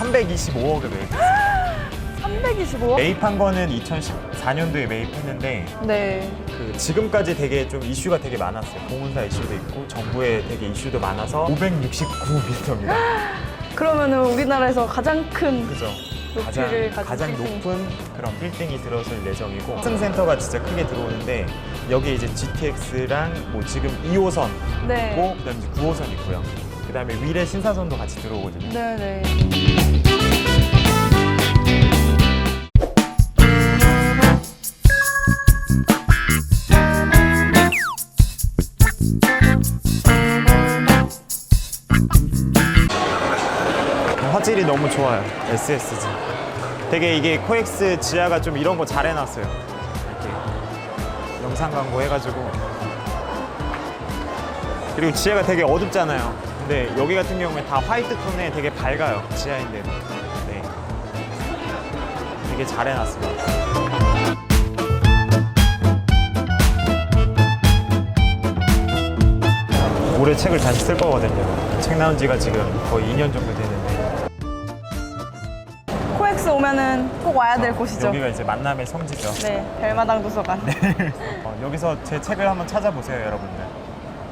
325억을 매입했어요. 325억? 매입한 거는 2014년도에 매입했는데 네. 그 지금까지 되게 좀 이슈가 되게 많았어요. 공운사 이슈도 있고 정부의 되게 이슈도 많아서 569m입니다. 그러면은 우리나라에서 가장 큰 그죠? 높이를 가진 가장 빌딩. 높은 그런 빌딩이 들어설 예정이고 승센터가 진짜 크게 들어오는데 여기 이제 GTX랑 뭐 지금 2호선 네. 있고 그다음에 이제 9호선 있고요. 그다음에 위례 신사선도 같이 들어오거든요. 네네. 화질이 너무 좋아요. SSG. 되게 이게 코엑스 지하가 좀 이런 거 잘 해놨어요. 이렇게 영상 광고 해가지고. 그리고 지하가 되게 어둡잖아요. 근데 여기 같은 경우에 다 화이트 톤에 되게 밝아요. 지하인데도. 네. 되게 잘 해놨습니다. 올해 책을 다시 쓸 거거든요. 책 나온 지가 지금 거의 2년 정도 되는데. 코엑스 오면은 꼭 와야 될 곳이죠. 여기가 이제 만남의 성지죠. 네, 별마당 도서관. 어, 여기서 제 책을 한번 찾아보세요, 여러분들.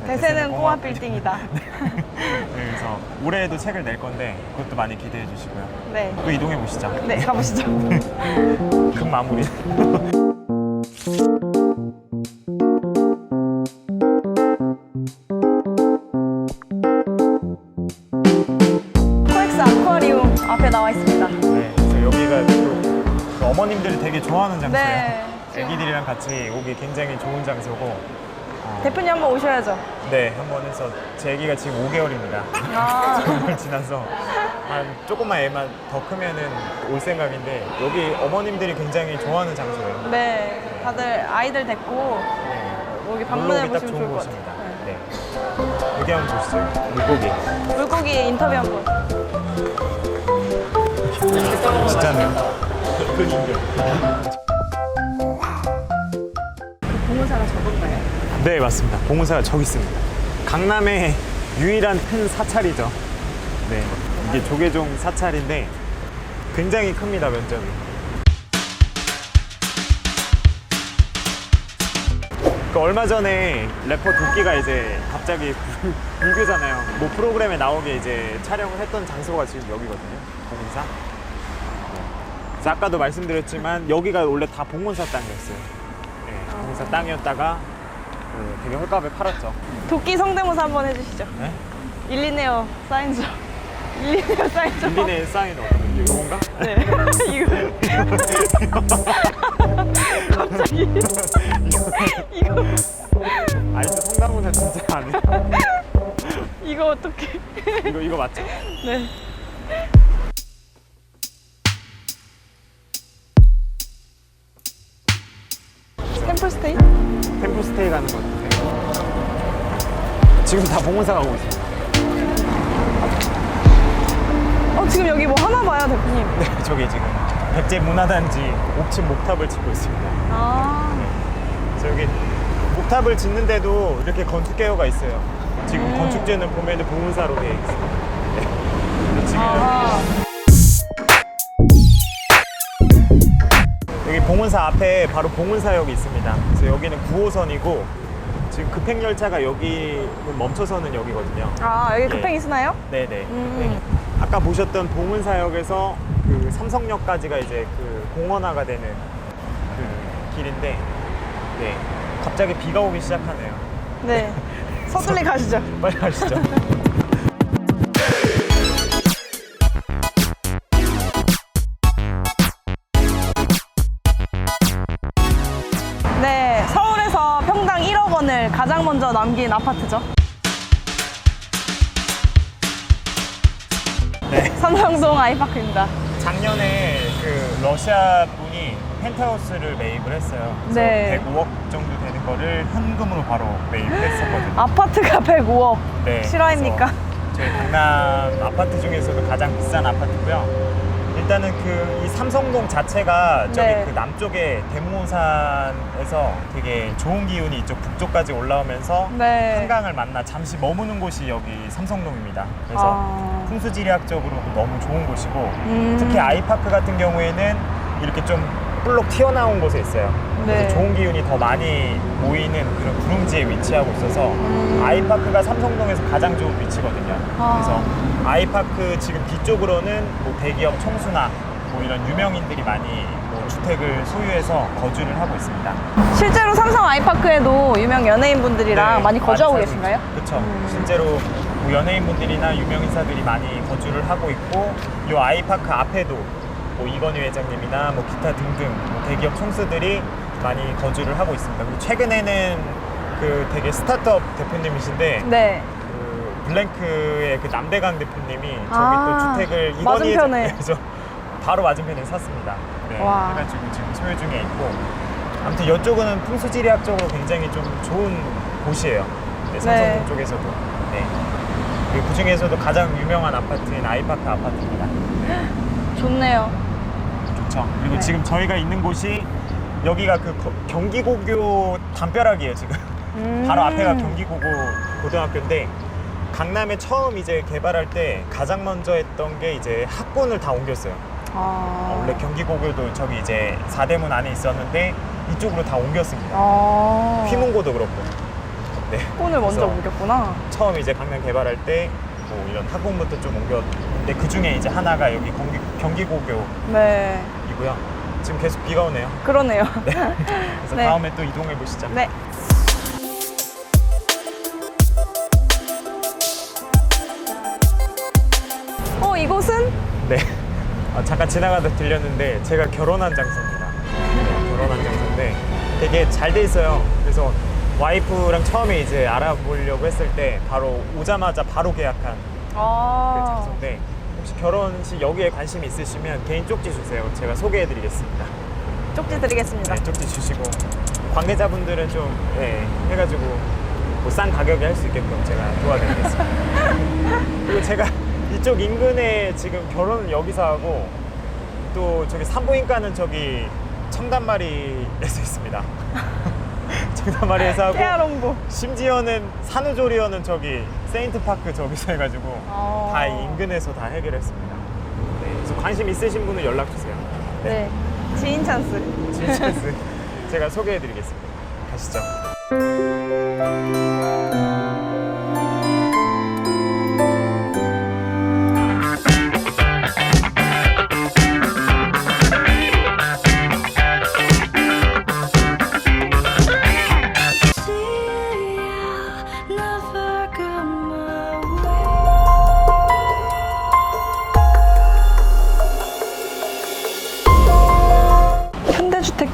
네, 대세는 꼬마 빌딩이다. 그래서 올해에도 책을 낼 건데 그것도 많이 기대해 주시고요. 네. 또 이동해 보시죠. 네, 가보시죠. 급 마무리. 코엑스 아쿠아리움 앞에 나와 있습니다. 네, 여기가 또그 어머님들이 되게 좋아하는 장소예요. 네. 애기들이랑 같이 오기 굉장히 좋은 장소고. 어, 대표님 한번 오셔야죠. 네, 한번 해서 제 애기가 지금 5개월입니다. 아, 정말 지나서 한 조금만 애만 더 크면은 올 생각인데 여기 어머님들이 굉장히 좋아하는 장소예요. 네. 다들 아이들 데리고 네. 여기 방문해 딱 보시면 좋은 좋을 것 곳입니다. 같아요. 네. 여기 한번 보시죠. 물고기. 물고기 인터뷰 한번. 진짜네요. 큰 인격. 공무사가 저건가요? 네, 맞습니다. 봉사가 저기 있습니다. 강남의 유일한 큰 사찰이죠. 네. 이게 조계종 사찰인데 굉장히 큽니다, 면적이. 그 얼마 전에 래퍼 도끼가 이제 갑자기 불- 불교잖아요. 뭐 프로그램에 나오게 이제 촬영을 했던 장소가 지금 여기거든요. 봉사. 네. 그래서 아까도 말씀드렸지만 여기가 원래 다 봉원사 땅이었어요. 네, 봉사 땅이었다가 그 되게 헐값에 팔았죠. 도끼 성대모사 한번 해주시죠. 네? 일리네어 사인 좀. 일리네어 사인 좀. 빌린의 사인 어떤 이건가? 네. 이거. 갑자기. 이거. 아니 저 성대모사 진짜 안 해요. 이거 어떻게. 이거 이거 맞죠? 네. 지금 여기 뭐 하나 봐요, 대표님. 네, 저기 지금 백제 문화단지 옥침 목탑을 짓고 있습니다. 아. 그래서 여기 목탑을 짓는데도 이렇게 건축 개요가 있어요. 지금 음. 건축재는 보면은 봉은사로 되어 있어요. 네. 지금 아. 여기 봉은사 앞에 바로 봉은사역이 있습니다. 그래서 여기는 9호선이고 지금 급행 열차가 여기 멈춰서는 여기거든요. 아, 여기 예. 급행이 쓰나요? 네네. 음. 네. 아까 보셨던 봉은사역에서 그 삼성역까지가 이제 그 공원화가 되는 그 길인데, 네. 갑자기 비가 오기 시작하네요. 네. 서둘리 가시죠. 빨리 가시죠. 네, 서울에서 평당 1억 원을 가장 먼저 남긴 아파트죠. 네. 삼성동 아이파크입니다. 작년에 그 러시아 분이 펜트하우스를 매입을 했어요. 그래서 네. 105억 정도 되는 거를 현금으로 바로 매입했었거든요. 아파트가 105억. 네, 실화입니까? 그래서 저희 강남 아파트 중에서도 가장 비싼 아파트고요. 일단은 그 이 삼성동 자체가 저기 네. 그 남쪽에 대모산에서 되게 좋은 기운이 이쪽 북쪽까지 올라오면서 네. 한강을 만나 잠시 머무는 곳이 여기 삼성동입니다. 그래서 아. 풍수지리학적으로 너무 좋은 곳이고 음. 특히 아이파크 같은 경우에는 이렇게 좀 볼록 튀어나온 곳에 있어요. 그래서 네. 좋은 기운이 더 많이 모이는 그런 구릉지에 위치하고 있어서 음. 아이파크가 삼성동에서 가장 좋은 위치거든요. 아. 그래서 아이파크 지금 뒤쪽으로는 뭐 대기업 총수나 뭐 이런 유명인들이 많이 뭐 주택을 소유해서 거주를 하고 있습니다. 실제로 삼성 아이파크에도 유명 연예인분들이랑 네, 많이 거주하고 살고 계신가요? 있죠. 그렇죠. 음. 실제로 뭐 연예인분들이나 유명인사들이 많이 거주를 하고 있고 이 아이파크 앞에도 뭐 이건희 회장님이나 뭐 기타 등등 뭐 대기업 총수들이 많이 거주를 하고 있습니다. 그리고 최근에는 그 되게 스타트업 대표님이신데 네. 그 블랭크의 그 남대강 대표님이 저기 아, 또 주택을 이건희 맞은편에. 회장님에서 바로 맞은편에 샀습니다. 네, 와. 해가지고 지금 소유 중에 있고 아무튼 이쪽은 풍수지리학적으로 굉장히 좀 좋은 곳이에요. 네, 삼성동 네. 쪽에서도. 네. 그리고 그 중에서도 가장 유명한 아파트인 아이파크 아파트입니다. 네, 좋네요. 좋죠. 그리고 네. 지금 저희가 있는 곳이 여기가 그 거- 경기고교 담벼락이에요 지금. 음. 바로 앞에가 경기고고 고등학교인데 강남에 처음 이제 개발할 때 가장 먼저 했던 게 이제 학군을 다 옮겼어요. 아. 어, 원래 경기고교도 저기 이제 사대문 안에 있었는데 이쪽으로 다 옮겼습니다. 아. 휘문고도 그렇고. 네. 폰을 먼저 그래서 옮겼구나. 처음 이제 강남 개발할 때 뭐 이런 학군부터 좀 옮겼는데 그 중에 이제 하나가 여기 경기, 경기고교이고요. 네. 지금 계속 비가 오네요. 그러네요. 그래서 네. 다음에 또 이동해 보시죠. 네. 이곳은? 네. 아, 잠깐 지나가다 들렸는데 제가 결혼한 장소입니다. 네, 결혼한 장소인데 되게 잘 돼 있어요. 그래서 와이프랑 처음에 이제 알아보려고 했을 때 바로 오자마자 바로 계약한 그 아. 장소인데 혹시 결혼식 여기에 관심 있으시면 개인 쪽지 주세요. 제가 소개해드리겠습니다. 쪽지 드리겠습니다. 네, 쪽지 주시고 관계자분들은 좀 네, 해가지고 뭐싼 가격에 할 수 있게끔 제가 도와드리겠습니다. 그리고 제가 이쪽 인근에 지금 결혼은 여기서 하고 또 저기 산부인과는 저기 청담마리에서 있습니다. 청담마리에서 하고 태아롱보. 심지어는 산후조리원은 저기 세인트파크 저기서 해가지고 어. 다 인근에서 다 해결했습니다. 네, 그래서 관심 있으신 분은 연락 주세요. 네. 지인 찬스. 진짜스 제가 소개해드리겠습니다. 가시죠.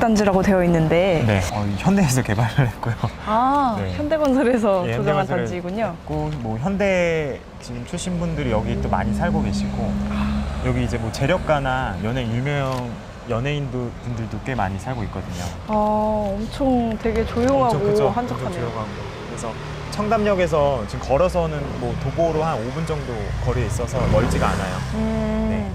단지라고 되어 있는데. 네, 어, 현대에서 개발을 했고요. 아, 네. 현대건설에서 예, 현대건설을 단지이군요. 했고 뭐 현대 지금 출신 분들이 여기 또 많이 살고 계시고 여기 이제 뭐 재력가나 연예 유명 연예인 분들도 꽤 많이 살고 있거든요. 아, 엄청 되게 조용하고 엄청 크죠? 엄청 한적하네요. 조용하고. 그래서 청담역에서 지금 걸어서는 뭐 도보로 한 5분 정도 거리에 있어서 멀지가 않아요. 음.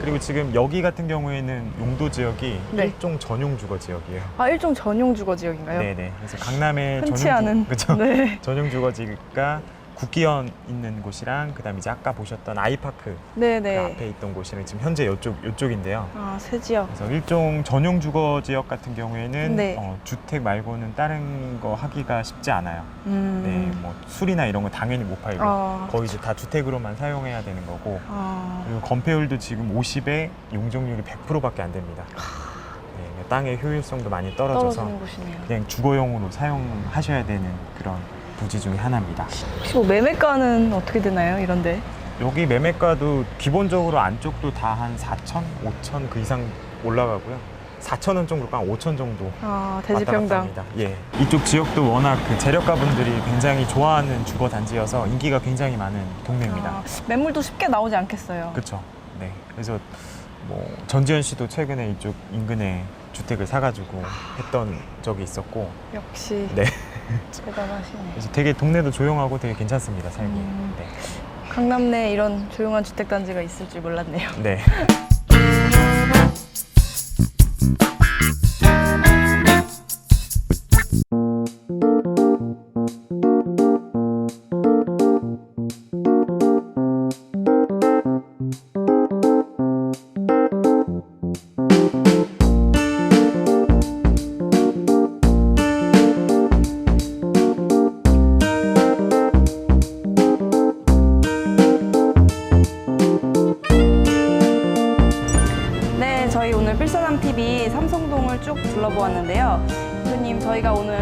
네. 그리고 지금 여기 같은 경우에는 용도 지역이 네. 일종 전용 주거 지역이에요. 아, 일종 전용 주거 지역인가요? 네네. 그래서 강남의 흔치 전용 않은. 그렇죠. 네. 전용 주거지가 국기현 있는 곳이랑 그다음 이제 아까 보셨던 아이파크 네네. 그 앞에 있던 곳이랑 지금 현재 이쪽 이쪽인데요. 아, 새 지역. 그래서 일종 전용 주거 지역 같은 경우에는 네. 어, 주택 말고는 다른 거 하기가 쉽지 않아요. 음. 네, 뭐 술이나 이런 거 당연히 못 팔고 아. 거의 이제 다 주택으로만 사용해야 되는 거고 아. 그리고 건폐율도 지금 50에 용적률이 100%밖에 안 됩니다. 네, 땅의 효율성도 많이 떨어져서 떨어지는 곳이네요. 그냥 주거용으로 사용하셔야 되는 그런 부지 중에 하나입니다. 혹시 뭐 매매가는 어떻게 되나요? 이런데? 여기 매매가도 기본적으로 안쪽도 다 한 4천, 5천 그 이상 올라가고요. 4천원 정도, 한 5천 정도 아, 왔다 갔다 대지평당. 합니다. 예. 이쪽 지역도 워낙 그 재력가 분들이 굉장히 좋아하는 주거 단지여서 인기가 굉장히 많은 동네입니다. 아, 매물도 쉽게 나오지 않겠어요. 그렇죠. 네. 그래서 뭐 전지현 씨도 최근에 이쪽 인근에 주택을 사가지고 했던 적이 있었고, 역시 네. 대단하시네. 그래서 되게 동네도 조용하고 되게 괜찮습니다 살기. 음. 네. 강남 내에 이런 조용한 주택 단지가 있을 줄 몰랐네요. 네. 네,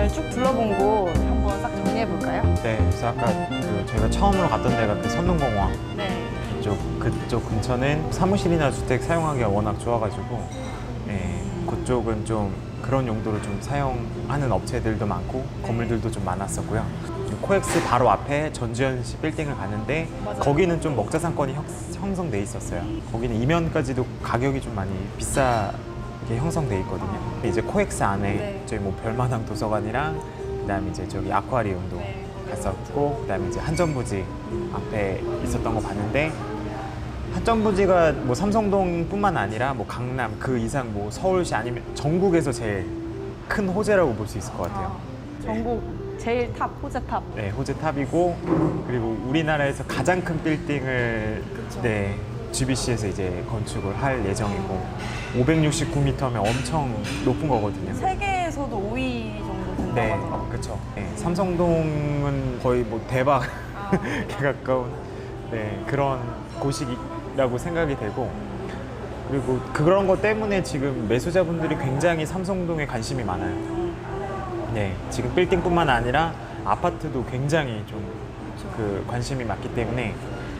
오늘 쭉 둘러본 곳 한번 싹 정리해 볼까요? 네, 그래서 아까 그 저희가 처음으로 갔던 데가 그 선릉공원 네. 이쪽 그쪽 근처는 사무실이나 주택 사용하기가 워낙 좋아가지고 예, 그쪽은 좀 그런 용도로 좀 사용하는 업체들도 많고 건물들도 좀 많았었고요. 좀 코엑스 바로 앞에 전지현 씨 빌딩을 갔는데 맞아요. 거기는 좀 먹자상권이 형, 형성돼 있었어요. 거기는 이면까지도 가격이 좀 많이 비싸 게 형성돼 있거든요. 이제 코엑스 안에 네. 저희 뭐 별마당 도서관이랑 그다음에 이제 저기 아쿠아리움도 네. 갔었고 그다음에 이제 한전부지 앞에 있었던 거 봤는데 한전부지가 뭐 삼성동뿐만 아니라 뭐 강남 그 이상 뭐 서울시 아니면 전국에서 제일 큰 호재라고 볼 수 있을 것 같아요. 아, 전국 제일 탑, 호재 탑. 네, 호재 탑이고 그리고 우리나라에서 가장 큰 빌딩을 그쵸. 네, GBC에서 이제 건축을 할 예정이고 569m면 엄청 높은 거거든요. 세계에서도 5위 정도 된다고 네, 하더라고요. 그렇죠. 네, 삼성동은 거의 뭐 대박에 아, 가까운 네, 그런 곳이라고 생각이 되고 그리고 그런 것 때문에 지금 매수자분들이 굉장히 삼성동에 관심이 많아요. 네, 지금 빌딩뿐만 아니라 아파트도 굉장히 좀 그 관심이 많기 때문에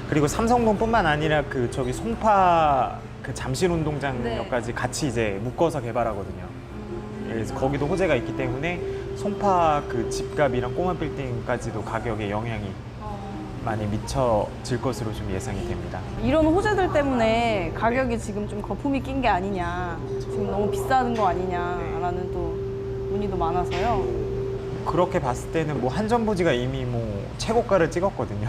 그리고 삼성동뿐만 아니라 그 저기 송파 그 잠실 운동장역까지 같이 이제 묶어서 개발하거든요. 그래서 거기도 호재가 있기 때문에 송파 그 집값이랑 꼬마 빌딩까지도 가격에 영향이 많이 미쳐질 것으로 좀 예상이 됩니다. 이런 호재들 때문에 가격이 지금 좀 거품이 낀 게 아니냐, 지금 너무 비싼 거 아니냐라는 또 문의도 많아서요. 그렇게 봤을 때는 뭐 한전부지가 이미 뭐 최고가를 찍었거든요.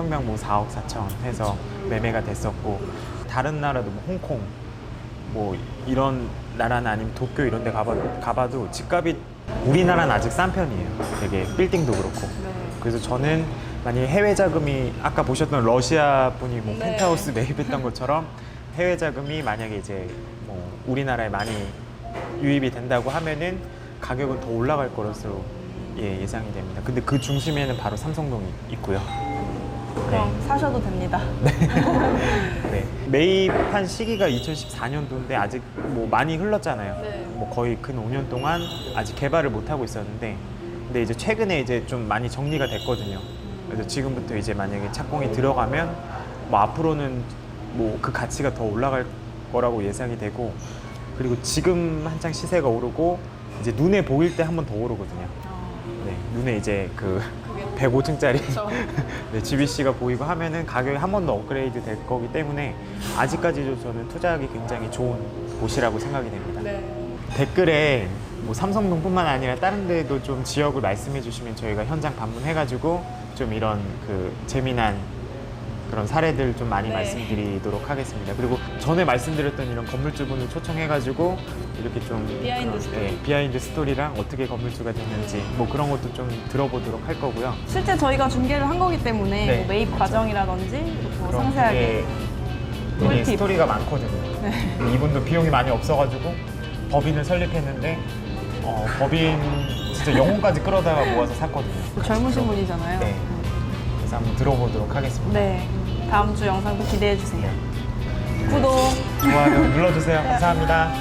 네, 평당 뭐 4억 4천 해서 매매가 됐었고 다른 나라도 뭐 홍콩 뭐 이런 나라는 아니면 도쿄 이런 데 가봐, 가봐도 집값이 우리나라는 아직 싼 편이에요. 되게 빌딩도 그렇고. 그래서 저는 만약에 해외 자금이 아까 보셨던 러시아 분이 뭐 네. 펜트하우스 매입했던 것처럼 해외 자금이 만약에 이제 뭐 우리나라에 많이 유입이 된다고 하면은 가격은 더 올라갈 것으로 예, 예상이 됩니다. 근데 그 중심에는 바로 삼성동이 있고요. 그럼 사셔도 됩니다. 네. 매입한 시기가 2014년도인데 아직 뭐 많이 흘렀잖아요. 네. 뭐 거의 근 5년 동안 아직 개발을 못 하고 있었는데 근데 이제 최근에 이제 좀 많이 정리가 됐거든요. 그래서 지금부터 이제 만약에 착공이 들어가면 뭐 앞으로는 뭐 그 가치가 더 올라갈 거라고 예상이 되고 그리고 지금 한창 시세가 오르고 이제 눈에 보일 때 한 번 더 오르거든요. 네, 눈에 이제 그 105층짜리 네, GBC가 보이고 하면은 가격이 한 번 더 업그레이드 될 거기 때문에 아직까지도 저는 투자하기 굉장히 좋은 곳이라고 생각이 됩니다. 네. 댓글에 뭐 삼성동뿐만 아니라 다른 데도 좀 지역을 말씀해 주시면 저희가 현장 방문해가지고 좀 이런 그 재미난 그런 사례들 좀 많이 네. 말씀드리도록 하겠습니다. 그리고 전에 말씀드렸던 이런 건물주분을 초청해가지고 이렇게 좀 비하인드 그런, 스토리. 네, 비하인드 스토리랑 어떻게 건물주가 됐는지 뭐 그런 것도 좀 들어보도록 할 거고요. 실제 저희가 중개를 한 거기 때문에 네. 뭐 매입 과정이라든지 뭐 그런 상세하게 되게 꿀팁. 스토리가 많거든요. 네. 이분도 비용이 많이 없어가지고 법인을 설립했는데 어, 법인 진짜 영혼까지 끌어다가 모아서 샀거든요. 젊으신 분이잖아요. 네. 그래서 한번 들어보도록 하겠습니다. 네. 다음 주 영상도 기대해 주세요. 구독. 좋아요 눌러주세요. 감사합니다.